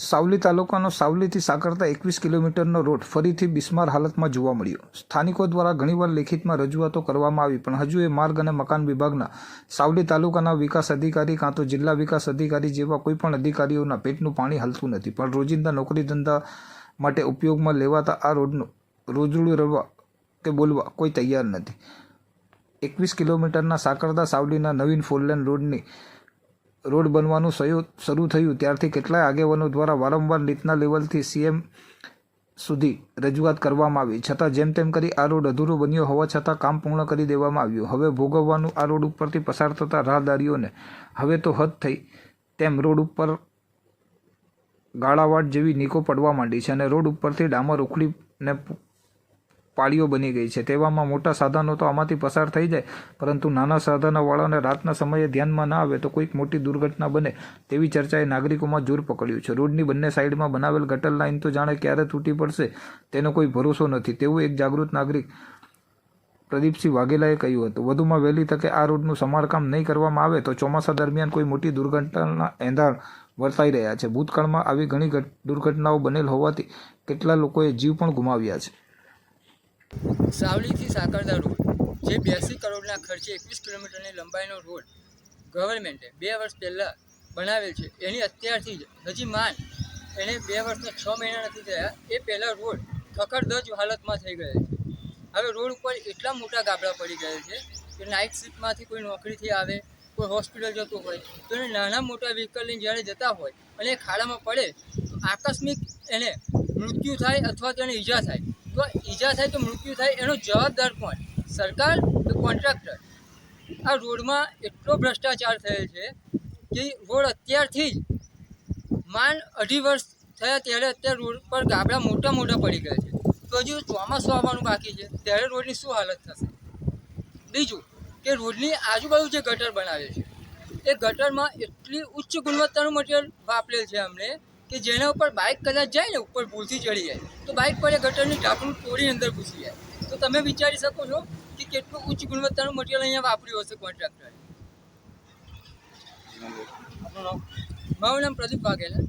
સાવલી તાલુકાનો સાવલીથી સાંકળતા એકવીસ કિલોમીટરનો રોડ ફરીથી બિસ્માર હાલતમાં જોવા મળ્યો. સ્થાનિકો દ્વારા ઘણીવાર લેખિતમાં રજૂઆતો કરવામાં આવી, પણ હજુ એ માર્ગ અને મકાન વિભાગના સાવલી તાલુકાના વિકાસ અધિકારી કાં તો જિલ્લા વિકાસ અધિકારી જેવા કોઈપણ અધિકારીઓના પેટનું પાણી હાલતું નથી, પણ રોજિંદા નોકરી ધંધા માટે ઉપયોગમાં લેવાતા આ રોડનું રોજડું રવા કે બોલવા કોઈ તૈયાર નથી. એકવીસ કિલોમીટરના સાકરતા સાવલીના નવીન ફોરલેન રોડની રોડ બનવાનું શરૂ થયું. ત્યારથી કેટલાય આગેવાનો દ્વારા વારંવાર નીતના લેવલથી સીએમ સુધી રજૂઆત કરવામાં આવી. છતાં જેમ તેમ કરી આ રોડ અધૂરો બન્યો હોવા છતાં કામ પૂર્ણ કરી દેવામાં આવ્યું. હવે ભોગવવાનું આ રોડ ઉપરથી પસાર થતા રાહદારીઓને હવે તો હદ થઈ તેમ રોડ ઉપર ગાળાવાટ જેવી નીકો પડવા માંડી છે અને રોડ ઉપરથી ડામર ઉખડીને પાળીઓ બની ગઈ છે. તેવામાં મોટા સાધનો તો આમાંથી પસાર થઈ જાય, પરંતુ નાના સાધનોવાળાને રાતના સમયે ધ્યાનમાં ના આવે તો કોઈક મોટી દુર્ઘટના બને તેવી ચર્ચાએ નાગરિકોમાં જોર પકડ્યું છે. રોડની બંને સાઈડમાં બનાવેલ ગટર લાઇન તો જાણે ક્યારે તૂટી પડશે, તેનો કોઈ ભરોસો નથી. તેવું એક જાગૃત નાગરિક પ્રદીપસિંહ વાઘેલાએ કહ્યું હતું. વધુમાં વહેલી તકે આ રોડનું સમારકામ નહીં કરવામાં આવે તો ચોમાસા દરમિયાન કોઈ મોટી દુર્ઘટનાના એંધાણ વર્તાઈ રહ્યા છે. ભૂતકાળમાં આવી ઘણી ઘટ- દુર્ઘટનાઓ બનેલ હોવાથી કેટલા લોકોએ જીવ પણ ગુમાવ્યા છે. સાવલીથી સાકરદા રોડ, જે બ્યાસી કરોડના ખર્ચે એકવીસ કિલોમીટરની લંબાઈનો રોડ ગવર્મેન્ટે બે વર્ષ પહેલાં બનાવેલ છે. એની અત્યારથી જ હજી માન એને બે વર્ષના છ મહિના નથી થયા. એ પહેલાં રોડ ખખડધજ હાલતમાં થઈ ગયેલ છે. હવે રોડ ઉપર એટલા મોટા ગાબડા પડી ગયા છે કે નાઇટ શિફ્ટમાંથી કોઈ નોકરીથી આવે, કોઈ હોસ્પિટલ જતું હોય, તો એને નાના મોટા વ્હીકલ લઈને જ્યારે જતા હોય અને એ ખાડામાં પડે, તો આકસ્મિક એને મૃત્યુ થાય અથવા તો એને ઈજા થાય. તો ઈજા થાય તો મૃત્યુ થાય એનો જવાબદાર કોણ? સરકાર કે કોન્ટ્રાક્ટર? આ રોડમાં એટલો ભ્રષ્ટાચાર થયેલ છે કે રોડ અત્યારથી જ માંડ અઢી વર્ષ થયા ત્યારે અત્યારે રોડ પર ગાબડા મોટા મોટા પડી ગયા છે. તો હજુ ચોમાસું આવવાનું બાકી છે. ત્યારે રોડની શું હાલત થશે? બીજું કે રોડની આજુબાજુ જે ગટર બનાવે છે, એ ગટરમાં એટલી ઉચ્ચ ગુણવત્તાનું મટીરિયલ વાપરેલ છે અમને કે જેના ઉપર બાઇક કદાચ જાય ને ઉપર ભૂલથી ચડી જાય, તો બાઇક પર એ ગટરની ઢાંકણું તોડી અંદર ઘૂસી જાય. તો તમે વિચારી શકો છો કે કેટલું ઉચ્ચ ગુણવત્તાનું મટીરિયલ અહીંયા વાપર્યું હશે કોન્ટ્રાક્ટરે મારું નામ પ્રદીપ વાઘેલા.